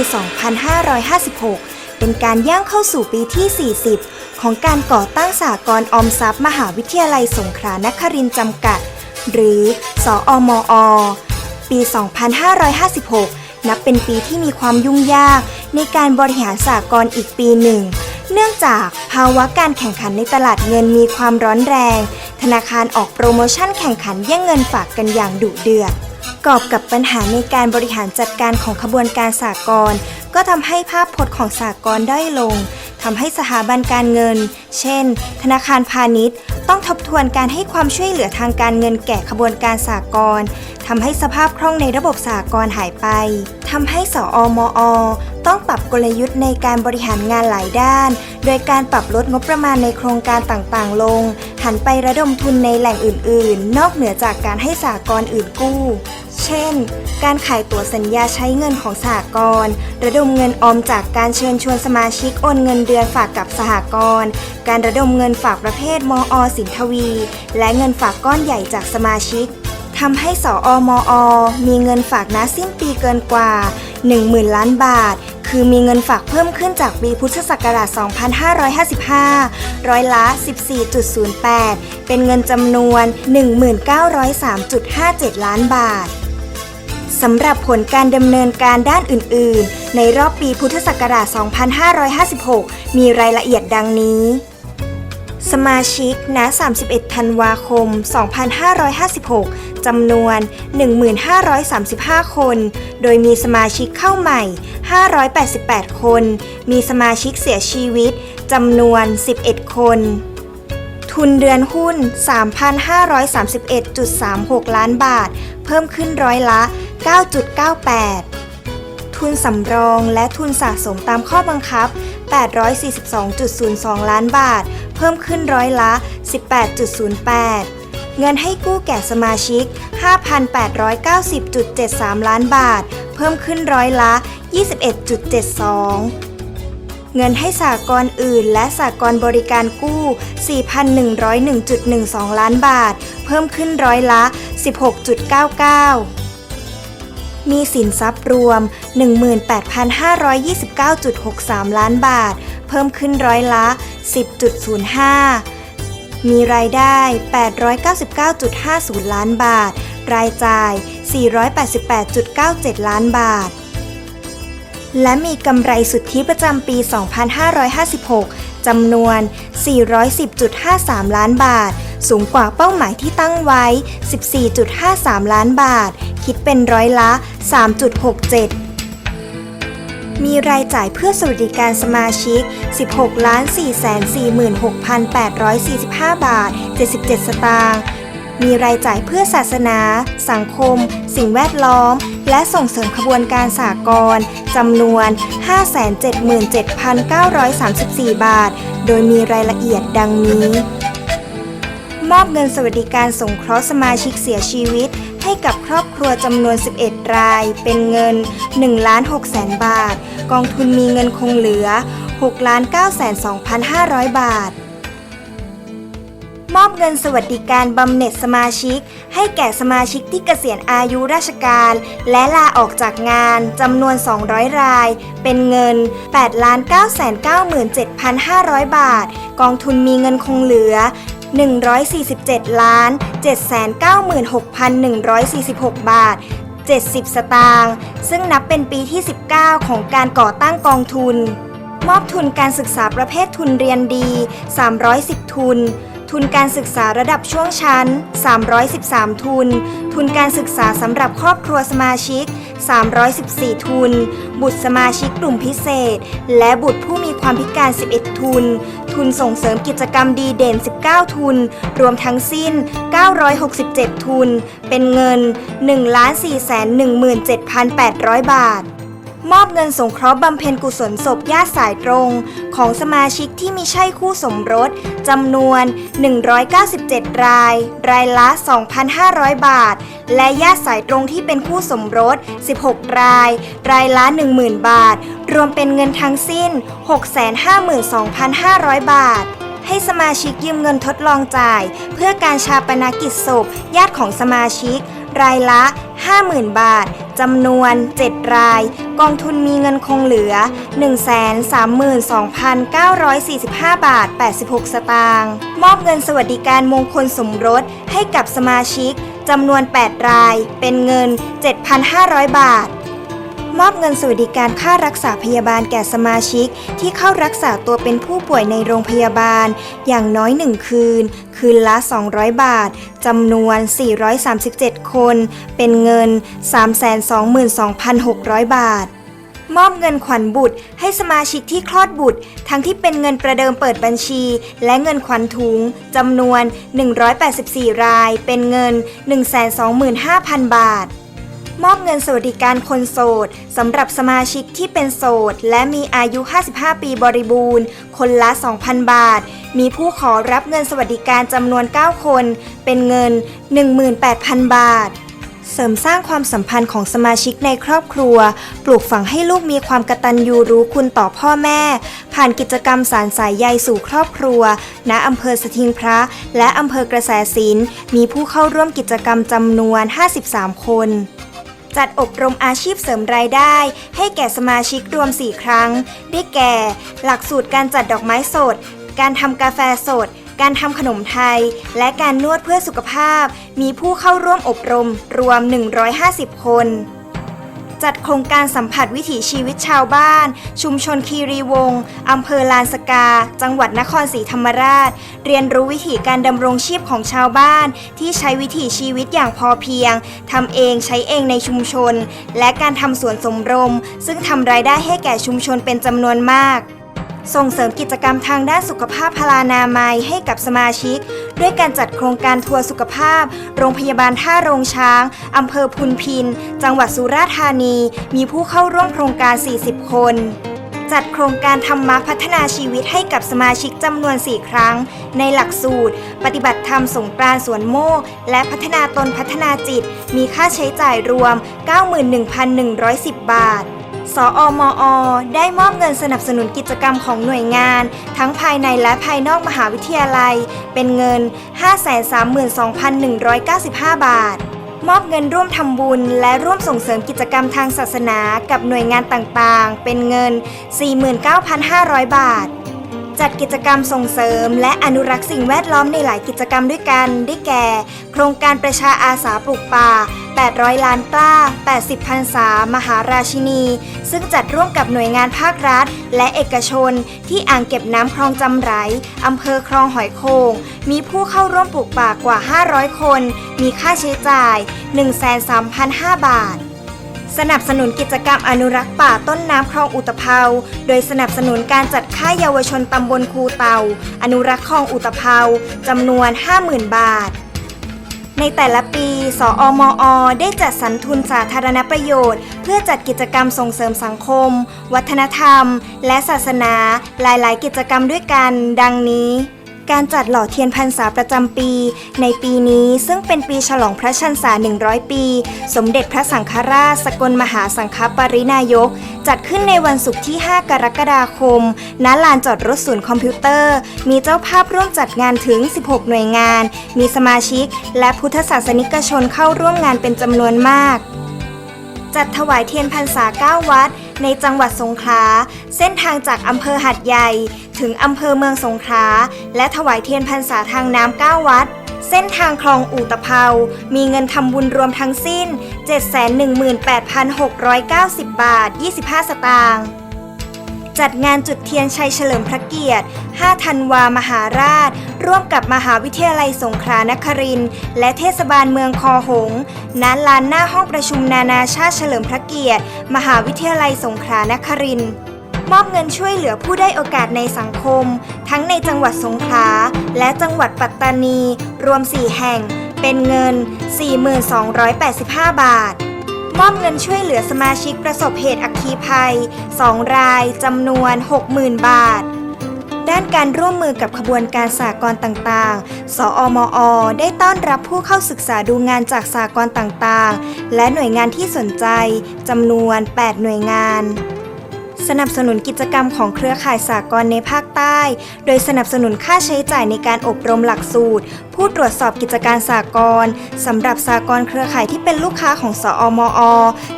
ปี2556 เป็นการย่างเข้าสู่ปีที่ 40 ของการก่อตั้งสหกรณ์ออมทรัพย์มหาวิทยาลัยสงขลานครินทร์จำกัด หรือสอมอ ปี 2556 นับเป็นปีที่มีความยุ่งยากในการบริหารสหกรณ์อีกปีหนึ่ง เนื่องจากภาวะการแข่งขันในตลาดเงินมีความร้อนแรง ธนาคารออกโปรโมชั่นแข่งขันแย่งเงินฝากกันอย่างดุเดือด กอบกับปัญหาในการบริหารจัดการของขบวนการสากลก็ทำให้ภาพพจน์ของสากลด้อยลงทำให้สถาบันการเงิน เช่น ธนาคารพาณิชย์ ต้องทบทวนการให้ความช่วยเหลือทางการเงินแก่ขบวนการสากล ทำให้สภาพคล่องในระบบสากลหายไปทำให้สออมอ ต้องปรับกลยุทธ์ในการบริหารงานหลายด้าน โดยการปรับลดงบประมาณในโครงการต่างๆ ลง หันไประดมทุนในแหล่งอื่น ๆ นอกเหนือจากการให้สากลอื่นกู้ เช่น การขายตั๋วสัญญาใช้เงินของสหกรณ์ระดมเงินออมจากการเชิญชวนสมาชิกโอนเงินเดือนฝากกับสหกรณ์การระดมเงินฝากประเภทมอ สินทวี และเงินฝากก้อนใหญ่จากสมาชิก ทำให้สอมอมีเงินฝากณสิ้นปีเกินกว่า 10,000 ล้านบาท คือมีเงินฝากเพิ่มขึ้นจากปีพุทธศักราช 2555 ร้อยละ 14.08 เป็นเงินจำนวน 1903.57 ล้านบาทสำหรับผลการดำเนินการด้านอื่น ๆ ในรอบปีพุทธศักราช 2556 มีรายละเอียดดังนี้ สมาชิก ณ 31 ธันวาคม 2556 จำนวน 1,535 คน โดยมีสมาชิกเข้าใหม่ 588 คน มีสมาชิกเสียชีวิต จำนวน 11 คน ทุนเดือนหุ้น 3,531.36 ล้านบาท เพิ่มขึ้นร้อยละ 9.98 ทุนสำรองและทุนสะสมตามข้อบังคับ 842.02 ล้านบาท เพิ่มขึ้นร้อยละ 18.08 เงินให้กู้แก่สมาชิก 5,890.73 ล้านบาท เพิ่มขึ้นร้อยละ 21.72เงินให้สากลอื่น และสากลบริการกู้ 4,101.12 ล้านบาท เพิ่มขึ้นร้อยละ 16.99 มีสินทรัพย์รวม 18,529.63 ล้านบาท เพิ่มขึ้นร้อยละ 10.05 มีรายได้ 899.50 ล้านบาท รายจ่าย 488.97 ล้านบาท และมีกำไรสุทธิประจำปี 2556 จำนวน 410.53 ล้านบาท สูงกว่าเป้าหมายที่ตั้งไว้ 14.53 ล้านบาท คิดเป็นร้อยละ 3.67 มีรายจ่ายเพื่อสวัสดิการสมาชิก 16 446,845 บาท 77 สตางค์มีรายจ่ายเพื่อศาสนา สังคม สิ่งแวดล้อม และส่งเสริมขบวนการสากลจำนวน 577,934 บาท โดยมีรายละเอียดดังนี้ มอบเงินสวัสดิการสงเคราะห์สมาชิกเสียชีวิต ให้กับครอบครัวจำนวน 11 ราย เป็นเงิน1ล้าน6แสนบาท กองทุนมีเงินคงเหลือ6ล้าน9แสน2,500 บาท มอบเงินสวัสดิการบำเหน็จสมาชิก ให้แก่สมาชิกที่เกษียณอายุราชการ และลาออกจากงานจำนวน 200 ราย เป็นเงิน8 997,500 บาท กองทุนมีเงินคงเหลือ 147ล้าน796,146 บาท 70 สตางค์ซึ่งนับเป็นปีที่ 19 ของการก่อตั้งกองทุน มอบทุนการศึกษาประเภททุนเรียนดี 310 ทุน ทุนการศึกษาระดับช่วงชั้น 313 ทุน ทุนการศึกษาสำหรับครอบครัวสมาชิก 314 ทุน บุตรสมาชิกกลุ่มพิเศษ และบุตรผู้มีความพิการ 11 ทุน ทุนส่งเสริมกิจกรรมดีเด่น 19 ทุน รวมทั้งสิ้น 967 ทุน เป็นเงิน 1,417,800 บาท มอบเงินสงเคราะห์บำเพ็ญกุศลศพญาติสายตรง ของสมาชิกที่มีใช่คู่สมรสจำนวน 197 ราย รายละ 2,500 บาท และญาติสายตรงที่เป็นคู่สมรส 16 ราย รายละ 10,000 บาท รวมเป็นเงินทั้งสิ้น 652,500 บาทให้สมาชิกยืมเงินทดลองจ่าย เพื่อการชาปนกิจศพญาติของสมาชิก รายละ 50,000 บาท จำนวน 7 ราย กองทุนมีเงินคงเหลือ 132,945 บาท 86 สตางค์มอบเงินสวัสดิการมงคลสมรสให้กับสมาชิกจำนวน 8 ราย เป็นเงิน 7,500 บาท มอบเงินสวัสดิการค่ารักษาพยาบาลแก่สมาชิก ที่เข้ารักษาตัวเป็นผู้ป่วยในโรงพยาบาล อย่างน้อย 1 คืน คืนละ 200 บาทจำนวน 437 คน เป็นเงิน 322,600 บาทมอบเงินขวัญบุตร ให้สมาชิกที่คลอดบุตร ทั้งที่เป็นเงินประเดิมเปิดบัญชี และเงินขวัญถุงจำนวน 184 ราย เป็นเงิน 125,000 บาท มอบเงินสวัสดิการคนโสดสำหรับสมาชิกที่เป็นโสด และมีอายุ 55 ปีบริบูรณ์ คนละ 2,000 บาท มีผู้ขอรับเงินสวัสดิการจำนวน 9 คน เป็นเงิน 18,000 บาทเสริมสร้างความสัมพันธ์ของสมาชิกในครอบครัว ปลูกฝังให้ลูกมีความกตัญญูรู้คุณต่อพ่อแม่ ผ่านกิจกรรมสารสายใยสู่ครอบครัว ณ อำเภอสทิงพระ และอำเภอกระแสสินมีผู้เข้าร่วมกิจกรรมจำนวน 53 คน จัดอบรมอาชีพเสริมรายได้ ให้แก่สมาชิกรวม 4 ครั้ง ได้แก่ หลักสูตรการจัดดอกไม้สด การทำกาแฟสด การทำขนมไทย และการนวดเพื่อสุขภาพ มีผู้เข้าร่วมอบรมรวม 150 คน จัดโครงการสัมผัสวิถีชีวิตชาวบ้าน ชุมชนคีรีวงศ์อำเภอลานสกา จังหวัดนครศรีธรรมราช เรียนรู้วิถีการดำรงชีพของชาวบ้าน ที่ใช้วิถีชีวิตอย่างพอเพียงทำเองใช้เองในชุมชน และการทำสวนสมรม ซึ่งทำรายได้ให้แก่ชุมชนเป็นจำนวนมาก ส่งเสริมกิจกรรมทางด้านสุขภาพพลานามัยให้กับสมาชิก ด้วยการจัดโครงการทัวร์สุขภาพ โรงพยาบาลท่าโรงช้าง อำเภอพุนพิน จังหวัดสุราษฎร์ธานี มีผู้เข้าร่วมโครงการ 40 คน จัดโครงการธรรมะพัฒนาชีวิตให้กับสมาชิกจำนวน 4 ครั้ง ในหลักสูตร ปฏิบัติธรรมสงกรานต์สวนโมก และพัฒนาตนพัฒนาจิต มีค่าใช้จ่ายรวม 91,110 บาท สอมอ ได้มอบเงินสนับสนุนกิจกรรมของหน่วยงาน ทั้งภายในและภายนอกมหาวิทยาลัย เป็นเงิน 532,195 บาท มอบเงินร่วมทำบุญ และร่วมส่งเสริมกิจกรรมทางศาสนากับหน่วยงานต่างๆ เป็นเงิน 49,500 บาท จัดกิจกรรมส่งเสริม และอนุรักษ์สิ่งแวดล้อมในหลายกิจกรรมด้วยกัน ได้แก่ โครงการประชาอาสาปลูกป่า 800 ล้านกล้า 80พรรษามหาราชินี ซึ่งจัดร่วมกับหน่วยงานภาครัฐ และเอกชน ที่อ่างเก็บน้ำคลองจำไรอำเภอคลองหอยโขงมีผู้เข้าร่วมปลูกป่ากว่า 500 คน มีค่าใช้จ่าย 1,3,500บาท สนับสนุนกิจกรรมอนุรักษ์ป่าต้นน้ำคลองอุตภเปาโดยสนับสนุนการจัดค่ายเยาวชนตำบลคูเตา อนุรักษ์คลองอุตภเปาจำนวน 50,000 บาท ในแต่ละปี สอมอ ได้จัดสรรทุนสาธารณประโยชน์ เพื่อจัดกิจกรรมส่งเสริมสังคม วัฒนธรรม และศาสนา หลาย ๆ กิจกรรมด้วยกัน ดังนี้ การจัดหล่อเทียนพรรษาประจำปี ในปีนี้ซึ่งเป็นปีฉลองพระชันษา 100 ปี สมเด็จพระสังฆราช สกลมหาสังฆปรินายก จัดขึ้นในวันศุกร์ที่ 5 กรกฎาคม ณ ลานจอดรถศูนย์คอมพิวเตอร์ มีเจ้าภาพร่วมจัดงานถึง 16 หน่วยงาน มีสมาชิก และพุทธศาสนิกชนเข้าร่วมงานเป็นจำนวนมาก จัดถวายเทียนพรรษา 9 วัด ในจังหวัดสงขลา เส้นทางจากอำเภอหัดใหญ่ ถึงอำเภอเมืองสงขลา และถวายเทียนพรรษาทางน้ำ9วัด เส้นทางคลองอู่ตะเภา มีเงินทำบุญรวมทั้งสิ้น 718,690 บาท 25 สตางค์ จัดงานจุดเทียนชัยเฉลิมพระเกียรติ 5 ธันวามหาราช ร่วมกับมหาวิทยาลัยสงขลานครินทร์และเทศบาลเมืองคอหงส์ณลานหน้าห้องประชุมนานาชาติเฉลิมพระเกียรติ มหาวิทยาลัยสงขลานครินทร์มอบเงินช่วยเหลือผู้ได้โอกาสในสังคม ทั้งในจังหวัดสงขลาและจังหวัดปัตตานี รวม 4 แห่ง เป็นเงิน 4285บาท มอบเงินช่วยเหลือสมาชิกประสบเหตุอัคคีภัย 2 รายจำนวน 60,000 บาท ด้านการร่วมมือกับขบวนการสากลต่างๆ สอมอ ได้ต้อนรับผู้เข้าศึกษาดูงานจากสากลต่างๆ และหน่วยงานที่สนใจจำนวน 8 หน่วยงาน สนับสนุนกิจกรรมของเครือข่ายสากลในภาคใต้ โดยสนับสนุนค่าใช้จ่ายในการอบรมหลักสูตร ผู้ตรวจสอบกิจการสากลสำหรับสากลเครือข่ายที่เป็นลูกค้าของสอมอ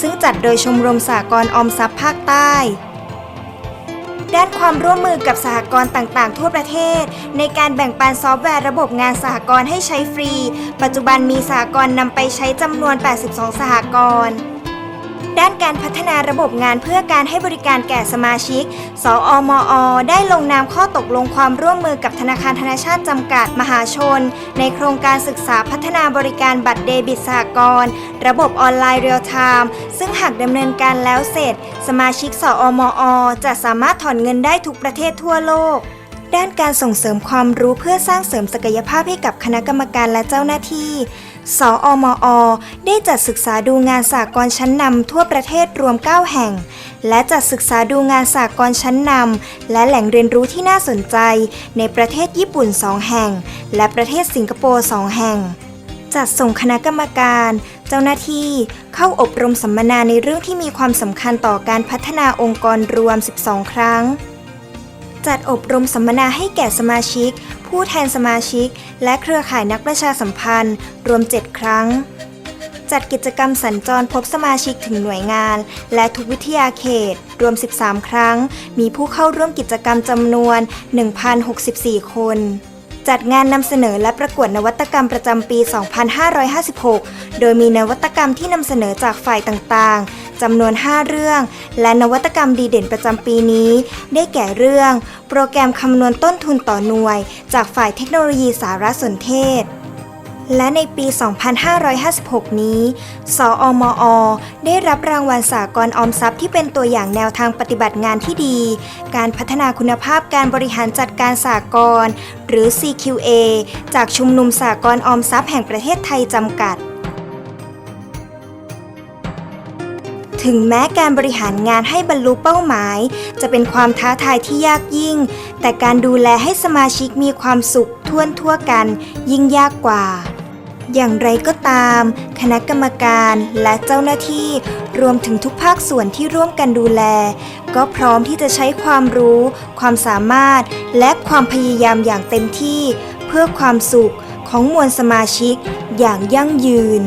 ซึ่งจัดโดยชมรมสากลออมทรัพย์ภาคใต้ด้านความร่วมมือกับสหกรณ์ต่าง ๆ ทั่วประเทศ ในการแบ่งปันซอฟต์แวร์ระบบงานสหกรณ์ให้ใช้ฟรี ปัจจุบันมีสหกรณ์นำไปใช้จำนวน 82 สหกรณ์ ด้านการพัฒนาระบบงานเพื่อการให้บริการแก่สมาชิกสอมอ ได้ลงนามข้อตกลงความร่วมมือกับธนาคารธนาชาติจำกัดมหาชน ในโครงการศึกษาพัฒนาบริการบัตรเดบิตสหกรณ์ระบบออนไลน์เรียลไทม์ซึ่งหากดำเนินการแล้วเสร็จ สมาชิกสอมอ จะสามารถถอนเงินได้ทุกประเทศทั่วโลกด้านการส่งเสริมความรู้เพื่อสร้างเสริมศักยภาพให้กับคณะกรรมการและเจ้าหน้าที่ สอมอ ได้จัดศึกษาดูงานสากลชั้นนำทั่วประเทศรวม 9 แห่ง และจัดศึกษาดูงานสากลชั้นนำและแหล่งเรียนรู้ที่น่าสนใจ ในประเทศญี่ปุ่น 2 แห่ง และประเทศสิงคโปร์ 2 แห่ง จัดส่งคณะกรรมการ เจ้าหน้าที่เข้าอบรมสัมมนาในเรื่องที่มีความสำคัญต่อการพัฒนาองค์กรรวม 12 ครั้ง จัดอบรมสัมมนาให้แก่สมาชิก ผู้แทนสมาชิก และเครือข่ายนักประชาสัมพันธ์ รวม 7 ครั้ง จัดกิจกรรมสัญจรพบสมาชิกถึงหน่วยงาน และทุกวิทยาเขต รวม 13 ครั้ง มีผู้เข้าร่วมกิจกรรมจำนวน 1,064 คน จัดงานนำเสนอและประกวดนวัตกรรมประจำปี 2556 โดยมีนวัตกรรมที่นำเสนอจากฝ่ายต่างๆ จำนวน 5 เรื่อง และนวัตกรรมดีเด่นประจำปีนี้ ได้แก่เรื่อง โปรแกรมคำนวณต้นทุนต่อหน่วย จากฝ่ายเทคโนโลยีสารสนเทศ และในปี 2556 นี้สอมอ ได้รับรางวัลสากลออมทรัพย์ที่เป็นตัวอย่างแนวทางปฏิบัติงานที่ดี การพัฒนาคุณภาพการบริหารจัดการสากลหรือ CQA จากชุมนุมสากลออมทรัพย์แห่งประเทศไทยจำกัดถึงแม้การบริหารงานให้บรรลุเป้าหมาย จะเป็นความท้าทายที่ยากยิ่ง แต่การดูแลให้สมาชิกมีความสุขท่วนทั่วกัน ยิ่งยากกว่า อย่างไรก็ตาม คณะกรรมการและเจ้าหน้าที่รวมถึงทุกภาคส่วนที่ร่วมกันดูแล ก็พร้อมที่จะใช้ความรู้ ความสามารถ และความพยายามอย่างเต็มที่ เพื่อความสุขของมวลสมาชิกอย่างยั่งยืน